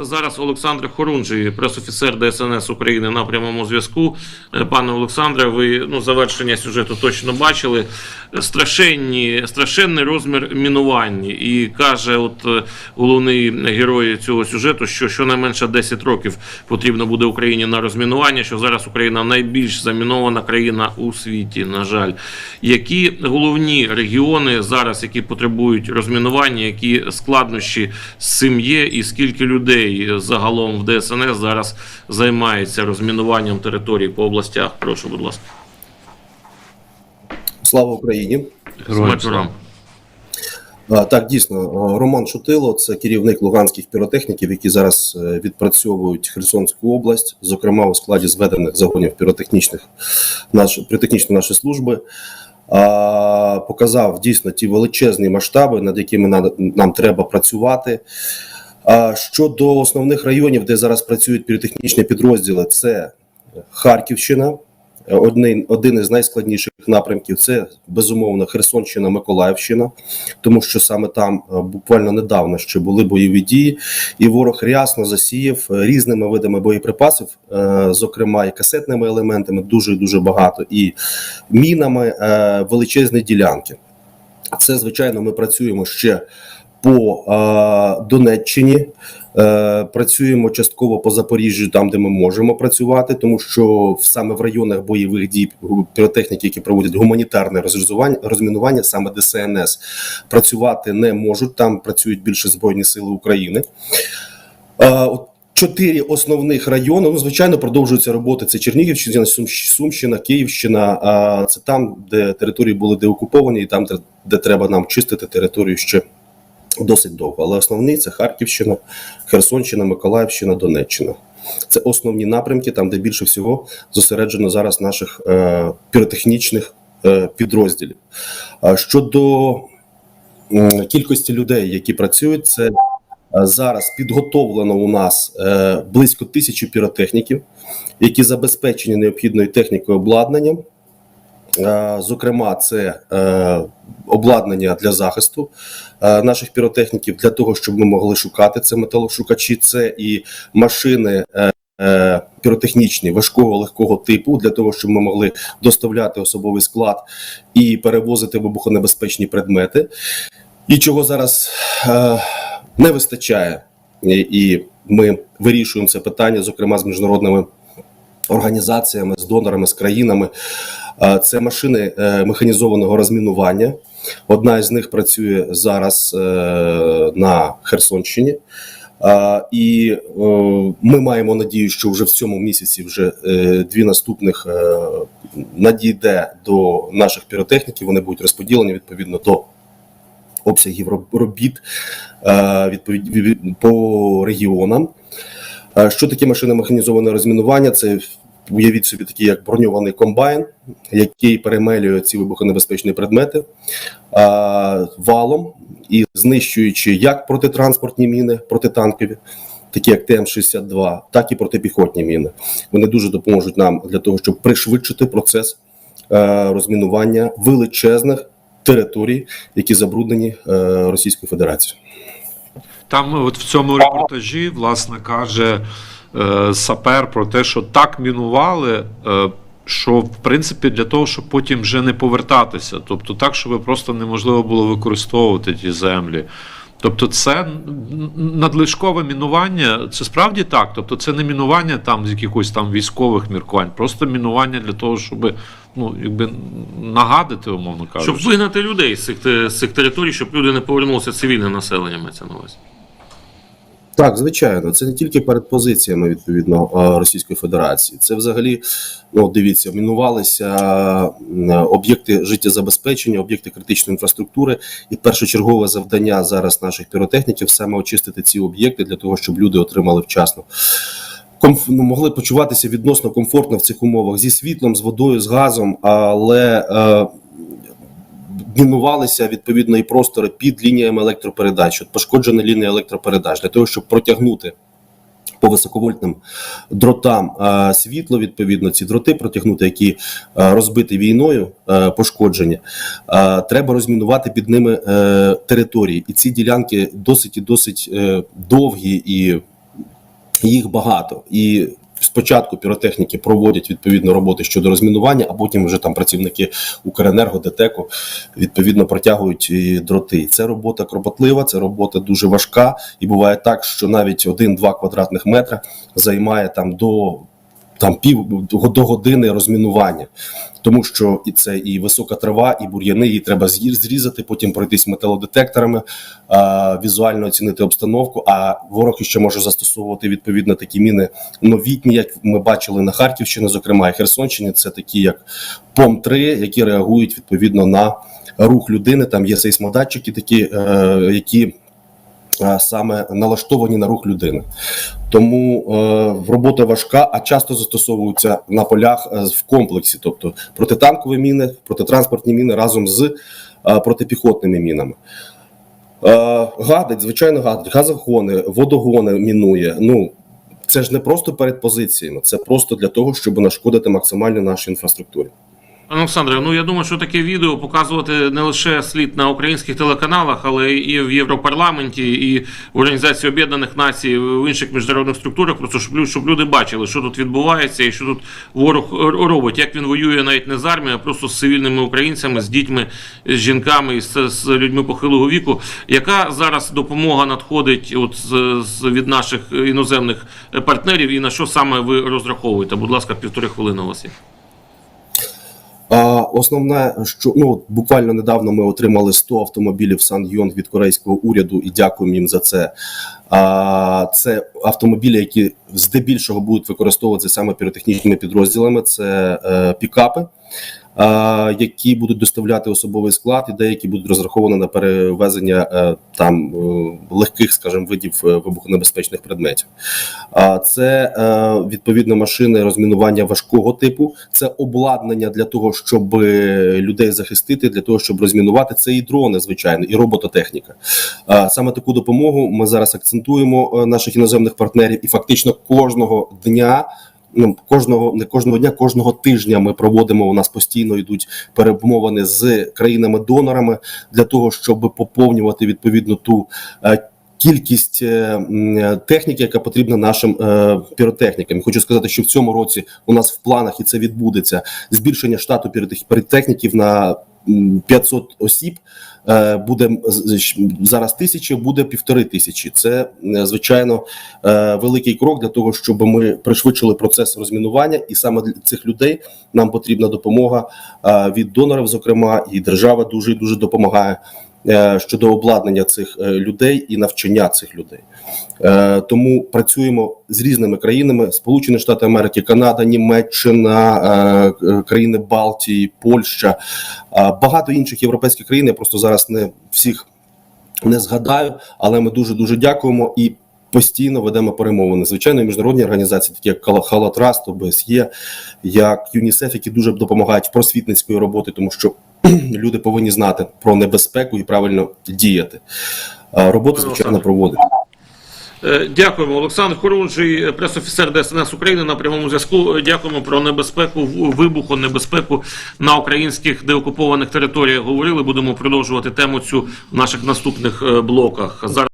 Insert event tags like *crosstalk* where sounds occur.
Зараз Олександр Хорунжий, пресофіцер ДСНС України на прямому зв'язку. Е, Пане Олександре, ви ну, завершення сюжету точно бачили. Страшенні, страшенний розмір мінувань. І каже, от е, головний герой цього сюжету, що щонайменше 10 років потрібно буде Україні на розмінування, що зараз Україна найбільш замінована країна у світі. На жаль, які головні регіони зараз, які потребують розмінування, які складнощі з цим є, і скільки людей загалом в ДСНС зараз займається розмінуванням територій по областях? Прошу, будь ласка. Слава Україні! А, Так, дійсно, Роман Шутило це керівник луганських піротехніків, які зараз е, відпрацьовують Херсонську область, зокрема у складі зведених загонів піротехнічних наш, піротехнічної нашої служби. А, показав дійсно ті величезні масштаби, над якими нам, нам треба працювати. А щодо основних районів, де зараз працюють піротехнічні підрозділи, це Харківщина. Один, один із найскладніших напрямків це безумовно Херсонщина, Миколаївщина, тому що саме там е, буквально недавно ще були бойові дії, і ворог рясно засіяв різними видами боєприпасів, е, зокрема і касетними елементами, дуже дуже багато, і мінами е, величезні ділянки. Це звичайно, ми працюємо ще по е, Донеччині. Е, працюємо частково по Запоріжжю, там де ми можемо працювати, тому що саме в районах бойових дій піротехніки, які проводять гуманітарне розмінування, саме ДСНС, працювати не можуть. Там працюють більше збройні сили України. Е, от Чотири основних райони. Ну, звичайно, продовжуються роботи. Це Чернігівщина, Сум- Сумщина, Київщина. А це там, де території були деокуповані, і там, де, де треба нам чистити територію ще досить довго. Але основні це Харківщина, Херсонщина, Миколаївщина, Донеччина. Це основні напрямки, там, де більше всього зосереджено зараз наших е, піротехнічних е, підрозділів. Щодо м, кількості людей, які працюють, це е, зараз підготовлено у нас е, близько тисячі піротехніків, які забезпечені необхідною технікою обладнанням. Е, Зокрема, це е, обладнання для захисту е, наших піротехніків для того, щоб ми могли шукати це металошукачі, це і машини. Піротехнічні важкого легкого типу для того, щоб ми могли доставляти особовий склад і перевозити вибухонебезпечні предмети, і чого зараз не вистачає, і ми вирішуємо це питання, зокрема з міжнародними організаціями, з донорами, з країнами. Це машини е, механізованого розмінування. Одна із них працює зараз е, на Херсонщині. І е, ми маємо надію, що вже в цьому місяці вже дві наступних надійде до наших піротехніків. Вони будуть розподілені відповідно до обсягів робіт по регіонам. Що таке машина механізоване розмінування? Це уявіть собі такий як броньований комбайн, який перемелює ці вибухонебезпечні предмети валом і знищуючи як протитранспортні міни, протитанкові, такі як ТМ-62, так і протипіхотні міни. Вони дуже допоможуть нам для того, щоб пришвидшити процес е, розмінування величезних територій, які забруднені е, Російською Федерацією. Там от в цьому репортажі, власне, каже е, сапер про те, що так мінували, е, що в принципі для того, щоб потім вже не повертатися. Тобто так, щоб просто неможливо було використовувати ті землі. Тобто, це надлишкове мінування, це справді так. Тобто, це не мінування там з якихось там військових міркувань, просто мінування для того, щоб ну, якби нагадити, умовно кажучи. Щоб вигнати людей з цих, з цих територій, щоб люди не повернулися цивільне населення, мається на увазі. Так, звичайно, це не тільки перед позиціями відповідно е, Російської Федерації. Це взагалі, ну дивіться, мінувалися об'єкти життєзабезпечення, об'єкти критичної інфраструктури. І першочергове завдання зараз наших піротехніків саме очистити ці об'єкти для того, щоб люди отримали вчасно. Ну, могли почуватися відносно комфортно в цих умовах зі світлом, з водою, з газом, але е, мінувалися відповідно і простори під лініями електропередач, от пошкоджена лінія електропередач для того, щоб протягнути по високовольтним дротам е, світло, відповідно, ці дроти протягнути, які е, розбиті війною, е, пошкоджені, е, треба розмінувати під ними е, території. І ці ділянки досить і досить е, довгі і їх багато. І спочатку піротехніки проводять відповідно роботи щодо розмінування, а потім вже там працівники Укренерго, ДТЕКу відповідно протягують дроти. Це робота кропотлива, це робота дуже важка, і буває так, що навіть 1-2 квадратних метра займає там до там пів до години розмінування, тому що і це і висока трава, і бур'яни, її треба зрізати, потім пройтись металодетекторами, а, візуально оцінити обстановку. А ворог ще може застосовувати відповідно такі міни новітні, як ми бачили на Харківщині, зокрема і Херсонщині. Це такі як ПОМ-3, які реагують відповідно на рух людини. Там є сейсмодатчики, такі, е, які саме налаштовані на рух людини. Тому е, робота важка, а часто застосовуються на полях е, в комплексі, тобто протитанкові міни, протитранспортні міни разом з е, протипіхотними мінами. Е, гадить, звичайно, гадить, газогони, водогони мінує. Ну це ж не просто перед позиціями, це просто для того, щоб нашкодити максимально нашій інфраструктурі. Олександре, ну я думаю, що таке відео показувати не лише слід на українських телеканалах, але і в Європарламенті, і в Організації Об'єднаних Націй, в інших міжнародних структурах, просто щоб, щоб люди бачили, що тут відбувається і що тут ворог робить, як він воює навіть не з армією, а просто з цивільними українцями, з дітьми, з жінками з, з людьми похилого віку. Яка зараз допомога надходить от з, з від наших іноземних партнерів, і на що саме ви розраховуєте? Будь ласка, півтори хвилини у вас є. Основне, що ну буквально недавно ми отримали 100 автомобілів Сан Йон від корейського уряду і дякуємо їм за це. А, це автомобілі, які здебільшого будуть використовуватися саме піротехнічними підрозділами. Це е, пікапи, які будуть доставляти особовий склад, і деякі будуть розраховані на перевезення е, там е, легких, скажімо, видів е, вибухонебезпечних предметів. А це відповідно машини розмінування важкого типу, це обладнання для того, щоб людей захистити, для того, щоб розмінувати. Це і дрони, звичайно, і робототехніка. Саме таку допомогу ми зараз акцентуємо наших іноземних партнерів, і фактично кожного дня. Ну, кожного не кожного дня, кожного тижня ми проводимо. У нас постійно йдуть перемовини з країнами-донорами для того, щоб поповнювати відповідно ту е, кількість е, е, техніки, яка потрібна нашим е, піротехнікам. Хочу сказати, що в цьому році у нас в планах і це відбудеться збільшення штату піротех- піротехніків на 500 осіб. Е, Буде зараз тисячі, буде півтори тисячі. Це е, звичайно е, великий крок для того, щоб ми пришвидшили процес розмінування, і саме для цих людей нам потрібна допомога від донорів, зокрема, і держава дуже дуже допомагає щодо обладнання цих е, людей і навчання цих людей. Е, Тому працюємо з різними країнами: Сполучені Штати Америки, Канада, Німеччина, е, е, країни Балтії, Польща, е, багато інших європейських країн. Я просто зараз не всіх не згадаю, але ми дуже дуже дякуємо і. Постійно ведемо перемовини. Звичайно, міжнародні організації, такі як Халатраст, ОБСЄ, як ЮНІСЕФ, які дуже допомагають в просвітницької роботи, тому що *clears throat* люди повинні знати про небезпеку і правильно діяти. Роботу, звичайно, проводить. Е, Дякуємо, Олександр Хорунжий, пресофіцер ДСНС України на прямому зв'язку. Е, Дякуємо про небезпеку вибуху, небезпеку на українських деокупованих територіях. Говорили. Будемо продовжувати тему цю в наших наступних е, блоках. Зараз.